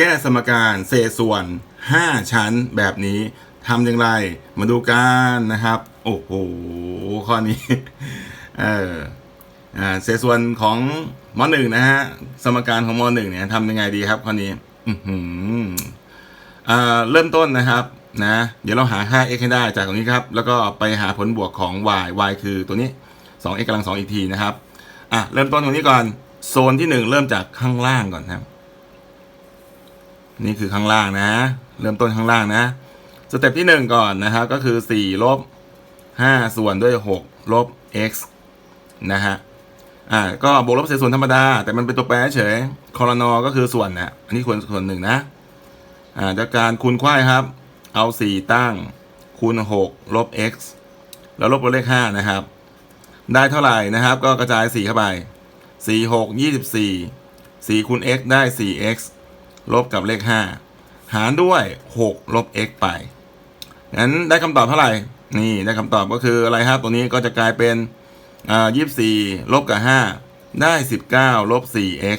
แก้สมการเศษส่วน 5 ชั้นแบบนี้ทำอย่างไร มาดูกันนะครับ โอ้โห ข้อนี้ เออเศษส่วนของมหนึ่งนะฮะ สมการของมหนึ่งเนี่ยทำยังไงดีครับข้อนี้เริ่มต้นนะครับนะเดี๋ยวเราหาค่า x ให้ได้จากตรงนี้ครับ แล้วก็ไปหาผลบวกของ y y คือตัวนี้ 2x กำลัง2อีกทีนะครับ อะ เริ่มต้นตรงนี้ก่อน โซนที่ 1 เริ่มจากข้างล่างก่อนนะครับ นี่คือข้างล่างนะ เริ่มต้นข้างล่างนะ สเต็ปที่ 1 ก่อนนะครับ ก็คือ4ลบ5ส่วนด้วย6ลบ x นะฮะ อ่า ก็บวกลบเศษส่วนธรรมดา แต่มันเป็นตัวแปรเฉยคอรนอก็คือส่วนนะอันนี้ควรส่วนหนึ่งนะ อ่า จากการคูณควายครับ เอา 4 ตั้ง คูณ 6 ลบ x แล้วลบกับเลข 5 นะครับ ได้เท่าไหร่นะครับ ก็กระจาย 4 เข้าไป 4 6 24 4คูณ x ได้ 4x ลบกับเลข 5 หารด้วย 6 ลบ x ไปงั้นได้คำตอบเท่าไหร่ นี่ได้คำตอบก็คืออะไรครับ ตัวนี้ก็จะกลายเป็นอ่า24 ลบกับ 5 ได้ 19 ลบ 4x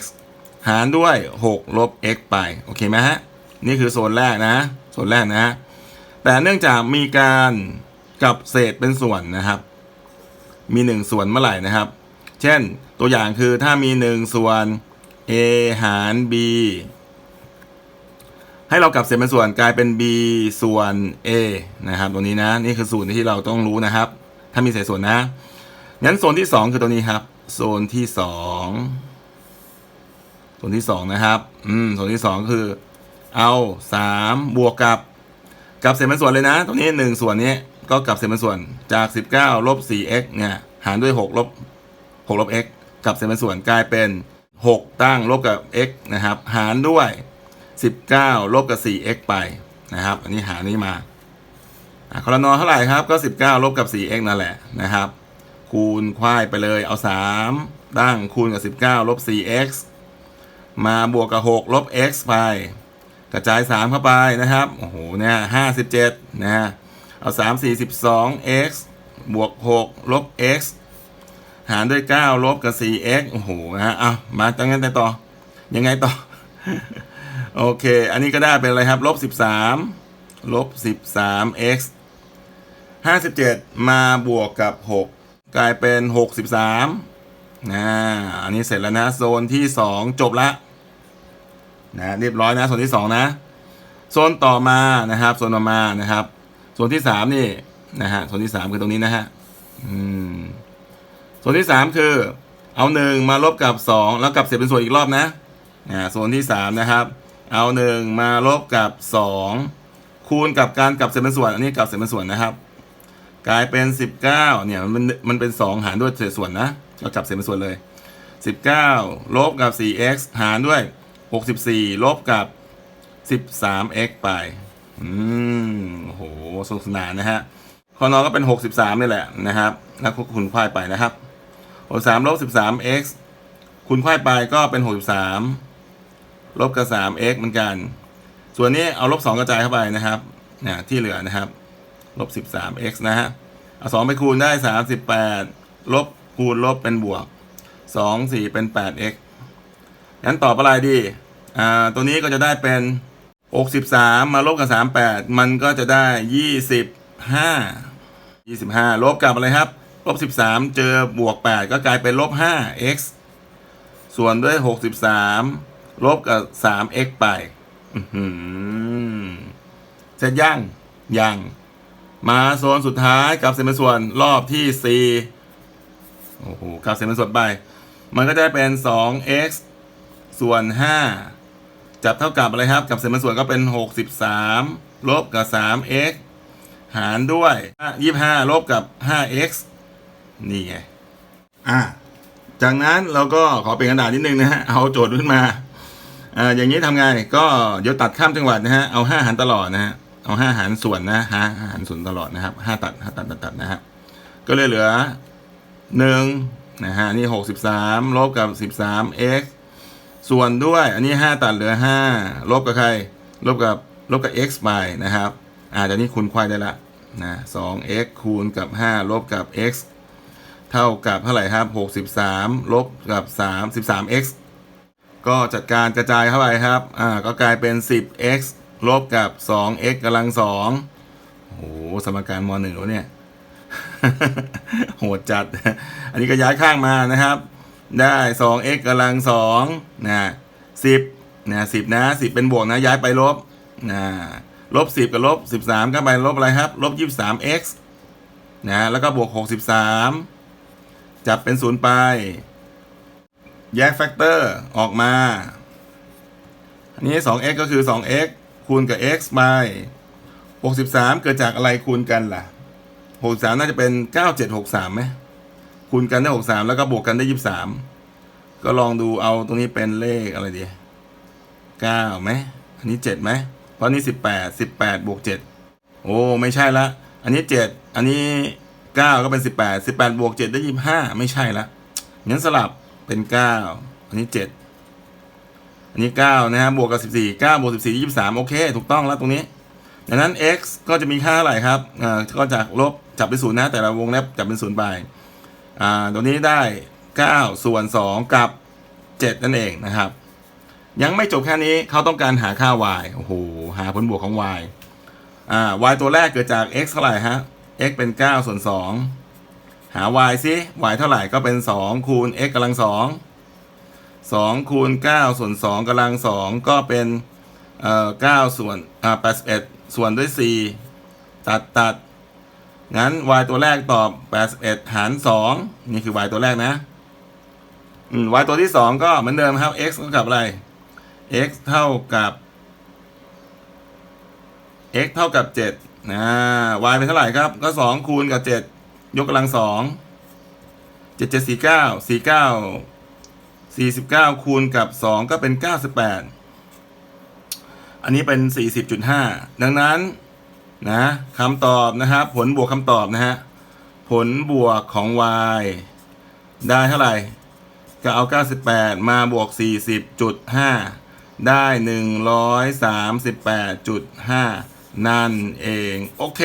หารด้วย 6 ลบ x ไป โอเคไหมฮะ นี่คือโซนแรกนะ โซนแรกนะแต่เนื่องจากมีการกลับเศษเป็นส่วนนะครับ มีหนึ่งส่วนเมื่อไหร่นะครับ เช่นตัวอย่างคือถ้ามีหนึ่งส่วน a หาร b ให้เรากลับเศษเป็นส่วนกลายเป็น b ส่วน a นะครับตัวนี้นะนี่คือสูตรที่เราต้องรู้นะครับ ถ้ามีเศษส่วนนะงั้นโซนที่ 2 คือตัวนี้ครับ โซนที่ 2 โซนที่ 2 นะครับอืมโซนที่ 2 คือ เอา3บวกกับกับเศษเป็นส่วนเลยนะ ตรงนี้ 1 ส่วนนี้ก็กลับเศษเป็นส่วนจาก 19ลบ 4x เนี่ยหารด้วย6ลบ6ลบ x กลับเศษเป็นส่วนกลายเป็น 6 ตั้งลบกับ x นะครับ หารด้วย 19 ลบกับ 4x ไปนะครับ อันนี้หานี้มาคอรนอเท่าไหร่ครับ ก็ 19 ลบกับ 4x นั่นแหละนะครับ คูณควายไปเลยเอา 3 ตั้งคูณกับ 19 ลบ 4x มาบวกกับ 6 ลบ x ไป กระจาย 3 เข้าไปนะครับ โอ้โห เนี่ย57 นะฮะ เอา 3 42 x บวก 6 ลบ x หารด้วย 9 ลบกับ 4x โอ้โหนะฮะเอามาจังงั้นต่อ ยังไงต่อ โอเค อันนี้ก็ได้เป็นอะไรครับลบ13ลบ 13x 57มาบวกกับ6กลายเป็น63นะอันนี้เสร็จแล้วนะ โซนที่2จบละนะเรียบร้อยนะ โซนที่2นะ โซนต่อมานะครับ โซนต่อมานะครับ โซนที่3นี่นะฮะ โซนที่3คือตรงนี้นะฮะอืมโซนที่3คือเอา1มาลบกับ2แล้วกลับเศษเป็นส่วนอีกรอบนะอ่าโซนที่3นะครับ เอา1มาลบกับ2คูณกับการกลับเศษเป็นส่วน อันนี้กลับเศษเป็นส่วนนะครับ กลายเป็น19เนี่ยมันมันเป็น2หารด้วยเศษส่วนนะเรากลับเศษเป็นส่วนเลย19ลบกับ 4x หารด้วย64ลบกับ 13x ไป อืมโอ้โหสนุกสนานนะฮะคอนอก็เป็น63นี่แหละนะครับแล้วก็คูณควายไปนะครับ63ลบ 13x คูณควายไปก็เป็น63 ลบกับ 3x เหมือนกัน ส่วนนี้เอาลบ 2 กระจายเข้าไปนะครับนี่ยที่เหลือนะครับ ลบ 13x นะฮะ เอา 2 ไปคูณได้ 38 ลบคูณลบเป็นบวก 2 4 เป็น 8x งั้นตอบอะไรดี อ่า ตัวนี้ก็จะได้เป็น 63 มาลบกับ 38 มันก็จะได้ 25 25 ลบกับอะไรครับ ลบ 13 เจอบวก 8 ก็กลายเป็นลบ 5x ส่วนด้วย 63 ลบกับ 3x ไปเสร็จยังยัง มาโซนสุดท้ายกับเศษเป็นส่วนรอบที่4โอ้โหกับเศษเป็นส่วนไป มันก็จะเป็น 2x ส่วน5จับเท่ากับอะไรครับ กับเศษเป็นส่วนก็เป็น63ลบกับ 3x หารด้วย25ลบกับ 5x นี่ไง อะจากนั้นเราก็ขอเปลี่ยนกระดาษนิดนึงนะฮะ เอาโจทย์ขึ้นมา อ่าอย่างนี้ทำไงก็เดี๋ยวตัดข้ามจังหวัดนะฮะเอา5หารตลอดนะฮะเอา5หารส่วนนะฮะหารส่วนตลอดนะครับ5ตัด5ตัดตัดตัดนะฮะก็เลยเหลือ1นะฮะนี่63ลบกับ 13x ส่วนด้วย อันนี้5ตัดเหลือ5ลบกับใคร ลบกับลบกับ x ไปนะครับอ่าเดี๋ยวนี้คูณควายได้ละนะ 2x คูณกับ5ลบกับ x เท่ากับเท่าไหร่ครับ63ลบกับ3 13x ก็ ก็จัดการกระจายเข้าไปครับ อ่า ก็กลายเป็น 10x ลบกับ 2x กำลังสองโอ้โหสมการมหนึ่งแล้วเนี่ย โหดจัด อันนี้ก็ย้ายข้างมานะครับ ได้ 2x กำลังสองนะ10นะ10 นะ 10 เป็นบวกนะ ย้ายไปลบนะลบ 10 กับลบ 13 ก็ไปลบอะไรครับ ลบ 23x นะ แล้วก็บวก 63 จับเป็นศูนย์ไป แยกแฟกเตอร์ออกมา อันนี้ 2x ก็คือ 2x คูณกับ x ไป 63 เกิดจากอะไรคูณกันล่ะ 63 น่าจะเป็น 9763ไหมคูณกันได้ 63 แล้วก็บวกกันได้ 23 ก็ลองดูเอาตรงนี้เป็นเลขอะไรดี9ไหมอันนี้7ไหมเพราะนี้ 18 18บวก7โอ้ ไม่ใช่ละ อันนี้ 7 อันนี้ 9 ก็เป็น 18 18บวก7ได้ 25 ไม่ใช่ละงั้นสลับ เป็น9อันนี้7อันนี้9นะฮะบวกกับ14 9บวก14 23โอเค ถูกต้องแล้วตรงนี้ดังนั้น x ก็จะมีค่าเท่าไหร่ครับอ่าก็จากลบจับเป็นศูนย์นะ แต่ละวงเล็บจับเป็นศูนย์ไปอ่าตรงนี้ได้9ส่วน2กับ7นั่นเองนะครับ ยังไม่จบแค่นี้เขาต้องการหาค่า y โอ้โหหาผลบวกของ y อ่า y ตัวแรกเกิดจาก x เท่าไหร่ฮะ x เป็น 9 ส่วน 2 หา y ซิ y เท่าไหร่ก็เป็น 2 คูณ x กำลัง2 2คูณ9ส่วน2กำลัง2ก็เป็นเอ่อ9ส่วนอ่า81 ส่วนด้วย 4 ตัดตัดงั้น y ตัวแรกตอบ 81 หาร 2 นี่คือ y ตัวแรกนะอืม y ตัวที่ 2 ก็เหมือนเดิมครับ x เท่ากับอะไร x เท่ากับ x เท่ากับ7นะ y เป็นเท่าไหร่ครับ ก็ 2 คูณกับ 7 ยกกำลังสองเจ็ดเจ็ดสี่เก้าสี่เก้าสี่สิบเก้าคูณกับสองก็เป็นเก้าสิบแปดอันนี้เป็นสี่สิบจุดห้าดังนั้นนะคำตอบนะครับ ผลบวกคำตอบนะฮะผลบวกของ y ได้เท่าไหร่ ก็เอา 98 มาบวก 40.5 ได้ 138.5 นั่นเอง โอเค